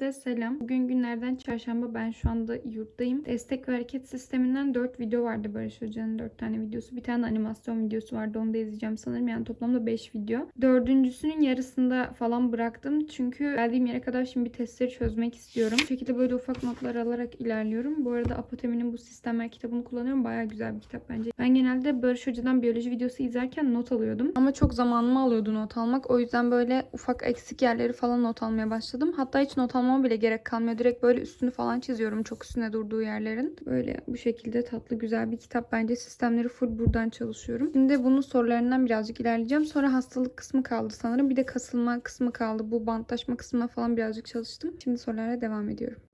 Herkese selam. Bugün günlerden çarşamba ben şu anda yurttayım. Destek ve hareket sisteminden 4 video vardı Barış Hoca'nın 4 tane videosu. Bir tane animasyon videosu vardı onu da izleyeceğim sanırım. Yani toplamda 5 video. Dördüncüsünün yarısında falan bıraktım. Çünkü geldiğim yere kadar şimdi bir testleri çözmek istiyorum. Bu şekilde böyle ufak notlar alarak ilerliyorum. Bu arada Apotemi'nin bu sistemler kitabını kullanıyorum. Baya güzel bir kitap bence. Ben genelde Barış Hoca'dan biyoloji videosu izlerken not alıyordum. Ama çok zamanımı alıyordu not almak. O yüzden böyle ufak eksik yerleri falan not almaya başladım. Hatta hiç not almama bile gerek kalmıyor. Direkt böyle üstünü falan çiziyorum. Çok üstüne durduğu yerlerin. Böyle bu şekilde tatlı güzel bir kitap. Bence sistemleri full buradan çalışıyorum. Şimdi bunun sorularından birazcık ilerleyeceğim. Sonra hastalık kısmı kaldı sanırım. Bir de kasılma kısmı kaldı. Bu bantlaşma kısmına falan birazcık çalıştım. Şimdi sorulara devam ediyorum.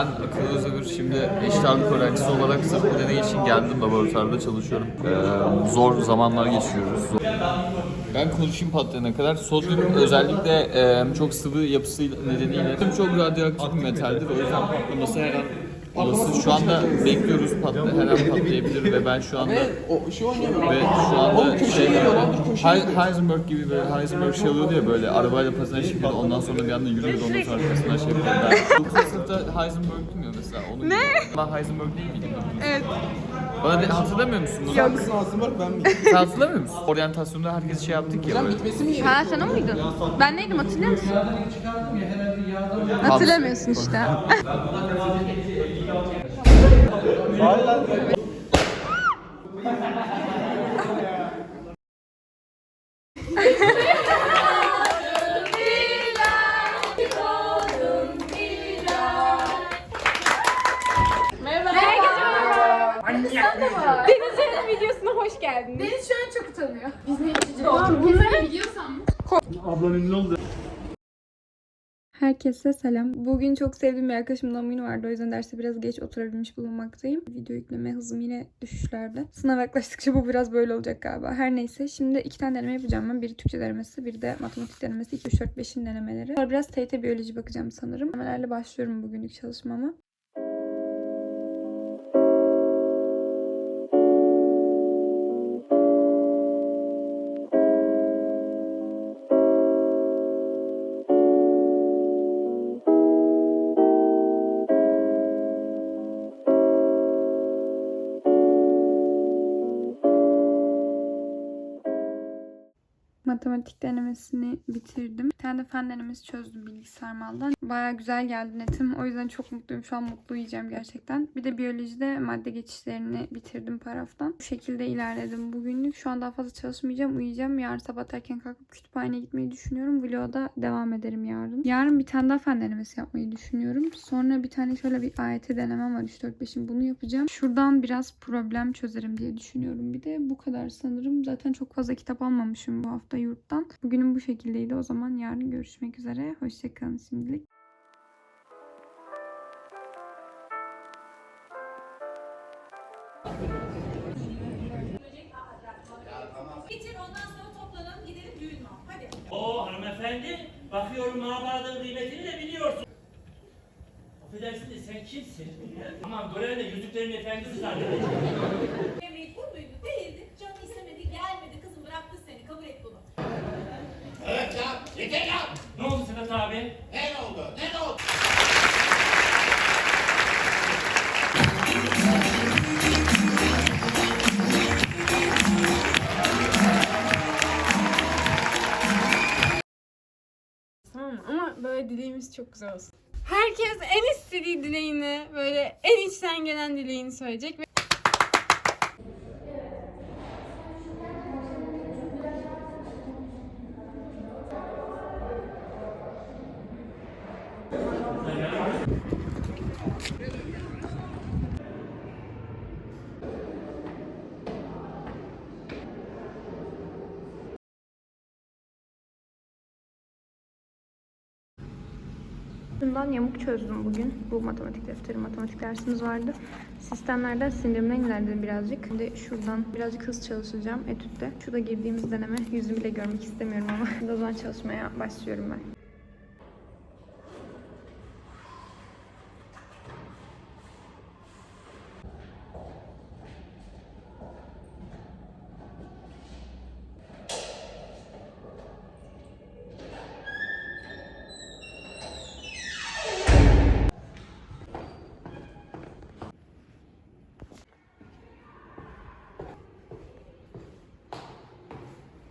Ben Akıl Özdemir şimdi eşit ağırlık öğrencisi olarak sırf bu deney için geldim laboratuvarda çalışıyorum. Ee, zor zamanlar geçiyoruz. Zor- Ben konuşayım patlayana kadar. Sodyum özellikle e, çok sıvı yapısı nedeniyle çok radyoaktif bir metaldir. O yüzden patlaması her an olası. Şu anda bekliyoruz patla, her an patlayabilir ve ben şu anda O şu oynuyor. ve şu anda şey He- Heisenberg gibi böyle Heisenberg şey oluyordu ya böyle arabayla patinaj yapıyordu ondan sonra bir anda yürüyordu ondan sonra şey yapıyordu. Ben 9. sınıfta Heisenberg'tüm ya mesela. Onu ne? Ben Heisenberg değil miydim? Evet. Bana de, hatırlamıyor musun bunu? Yok. Ağzım var ben mi? Sen hatırlamıyor musun? Oryantasyonda herkes şey yaptık ya böyle. Bitmesi mi Ha sen o muydun? Ben neydim hatırlıyor musun? Hatırlamıyorsun işte. Deniz'in videosuna hoş geldiniz. Deniz şu an çok utanıyor. Biz ne içeceğiz? Bunları biliyorsam Herkese selam. Bugün çok sevdiğim bir arkadaşımın doğum günü vardı. O yüzden derste biraz geç oturabilmiş bulunmaktayım. Video yükleme hızım yine düşüşlerde. Sınav yaklaştıkça bu biraz böyle olacak galiba. Her neyse. Şimdi iki tane deneme yapacağım ben. Biri Türkçe denemesi, biri de matematik denemesi. 2, 3, 4, 5'in denemeleri. Sonra biraz TYT biyoloji bakacağım sanırım. Denemelerle başlıyorum bugünlük çalışmama. Matematik denemesini bitirdim. Bir tane de fen denemesi çözdüm bilgisayar maldan. Baya güzel geldi netim. O yüzden çok mutluyum. Şu an mutlu yiyeceğim gerçekten. Bir de biyolojide madde geçişlerini bitirdim paraftan. Bu şekilde ilerledim bugünlük. Şu an daha fazla çalışmayacağım. Uyuyacağım. Yarın sabah erken kalkıp kütüphaneye gitmeyi düşünüyorum. Vlog'a devam ederim yarın. Yarın bir tane daha fen denemesi yapmayı düşünüyorum. Sonra bir tane şöyle bir AYT denemem var. 3-4-5'in bunu yapacağım. Şuradan biraz problem çözerim diye düşünüyorum. Bir de bu kadar sanırım. Zaten çok fazla kitap almamışım bu hafta yurttan. Bugünün bu şekildeydi. O zaman yarın görüşmek üzere. Hoşçakalın şimdilik. Bitir ondan sonra toplanalım gidelim düğün var. Hadi. Oo hanımefendi, bakıyorum mabadın kıymetini de biliyorsun. Affedersin de sen kimsin? Aman görevde yüzüklerin efendisi zannedeceğim. Mecbur muydu? Değildi. Canı istemedi, gelmedi. Kızım bıraktı seni. Kabul et bunu. Evet ya, yeter ya. Ne oldu Sedat abi? Ne oldu, ne oldu? Tamam mı? Ama böyle dileğimiz çok güzel olsun. Herkes en istediği dileğini, böyle en içten gelen dileğini söyleyecek ve Bundan yamuk çözdüm bugün. Bu matematik defteri, matematik dersimiz vardı. Sistemlerden sindirimden ilerledim birazcık. Şimdi şuradan birazcık hız çalışacağım etütte. Şurada girdiğimiz deneme yüzümü bile görmek istemiyorum ama. o çalışmaya başlıyorum ben.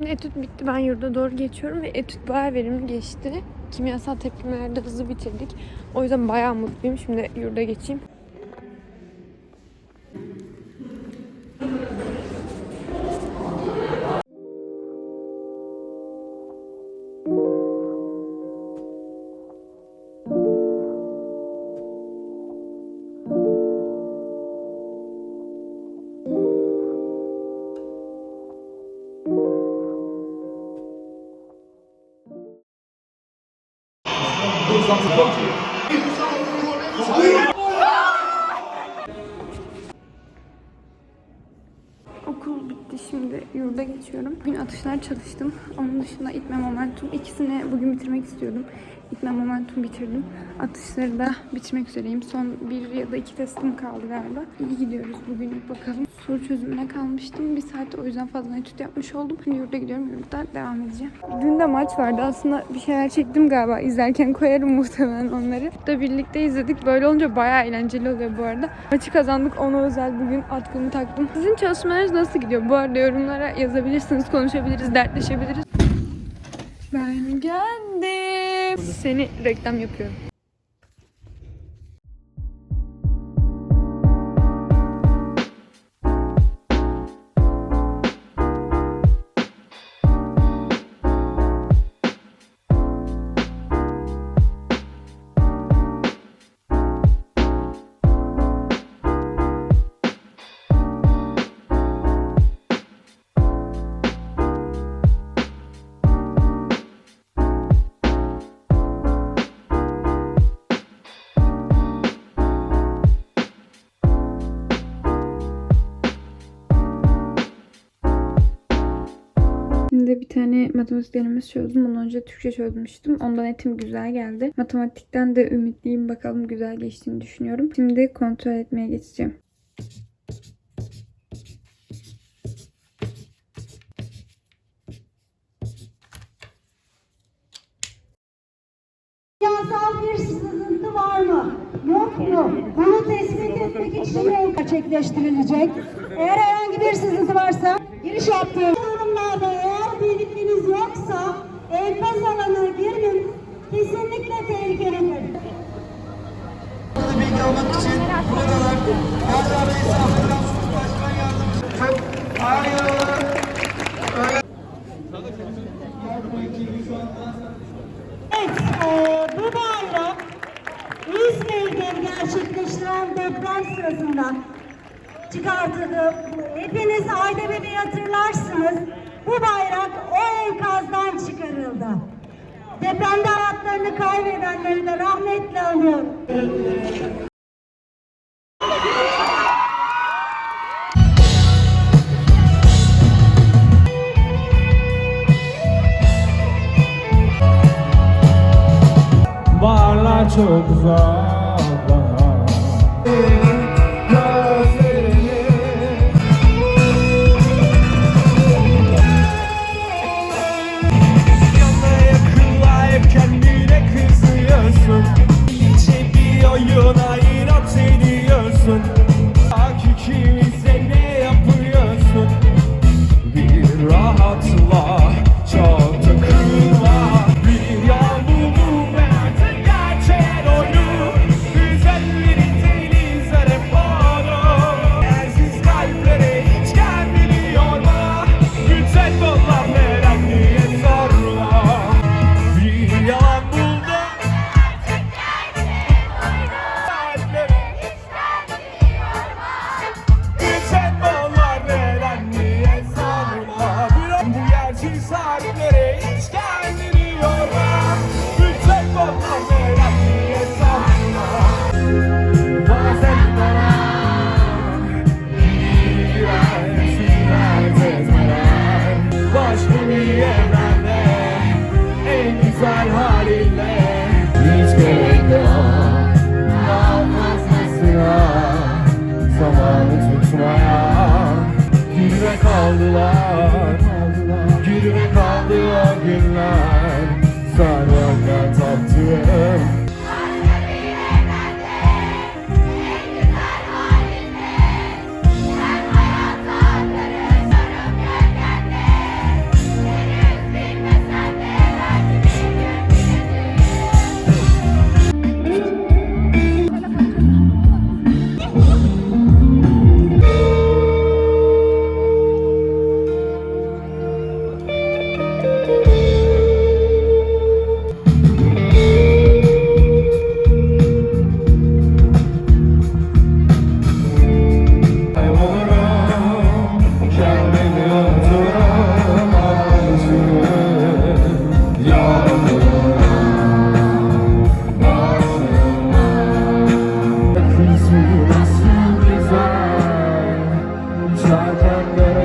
Etüt bitti. Ben yurda doğru geçiyorum ve etüt bayağı verimli geçti. Kimyasal tepkimelerde hızlı bitirdik. O yüzden bayağı mutluyum. Şimdi yurda geçeyim. Yurda geçiyorum. Bugün atışlar çalıştım. Onun dışında itme momentum ikisini bugün bitirmek istiyordum. İtme momentum bitirdim. Atışları da bitirmek üzereyim. Son bir ya da iki testim kaldı galiba. İyi gidiyoruz bugünlük bakalım. Soru çözümüne kalmıştım. Bir saat o yüzden fazla etüt yapmış oldum. Şimdi yurda gidiyorum. Yurda devam edeceğim. Dün de maç vardı. Aslında bir şeyler çektim galiba. İzlerken koyarım muhtemelen onları. Da birlikte izledik. Böyle olunca bayağı eğlenceli oluyor bu arada. Maçı kazandık. Ona özel bugün atkımı taktım. Sizin çalışmalarınız nasıl gidiyor? Bu arada yorumlara yazabilirsiniz. Konuşabiliriz, dertleşebiliriz. Ben geldim. Seni reklam yapıyorum. Şimdi bir tane matematik çözdüm. Bundan önce Türkçe çözmüştüm. Ondan etim güzel geldi. Matematikten de ümitliyim. Bakalım güzel geçtiğini düşünüyorum. Şimdi kontrol etmeye geçeceğim. Kimyasal bir sızıntı var mı? Yok mu? Bunu tespit etmek için gerçekleştirilecek. Eğer herhangi bir sızıntı varsa giriş yaptığım yoksa enkaz alanına girmeniz kesinlikle tehlikelidir. Bilgi almak için buradalar. Gazi Bey Sağlıktan Sulh Başkan Yardımcısı. Çok hayır. Evet, eee, bu bayrak İzmir'de gerçekleştiren deprem sırasında çıkartıldı. Hepiniz Aydebebe'yi hatırlarsınız. Bu bayrak o enkazdan çıkarıldı. Depremde hayatlarını kaybedenleri de rahmetle anıyorum. Varlar çok uzak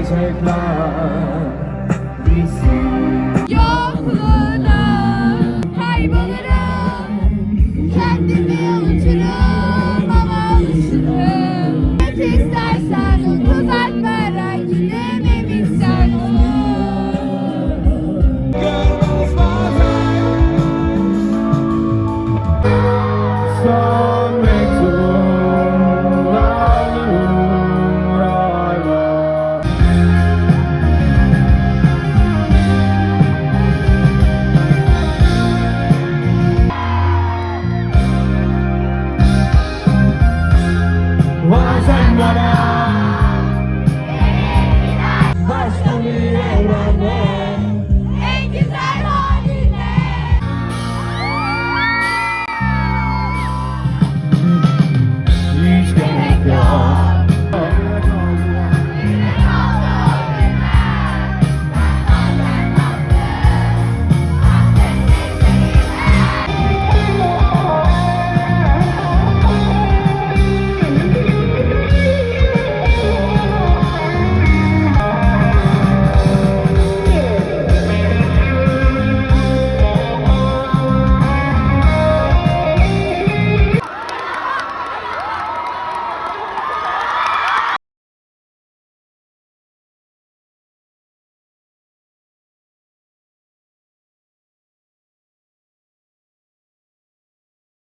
eyes are blind. We see.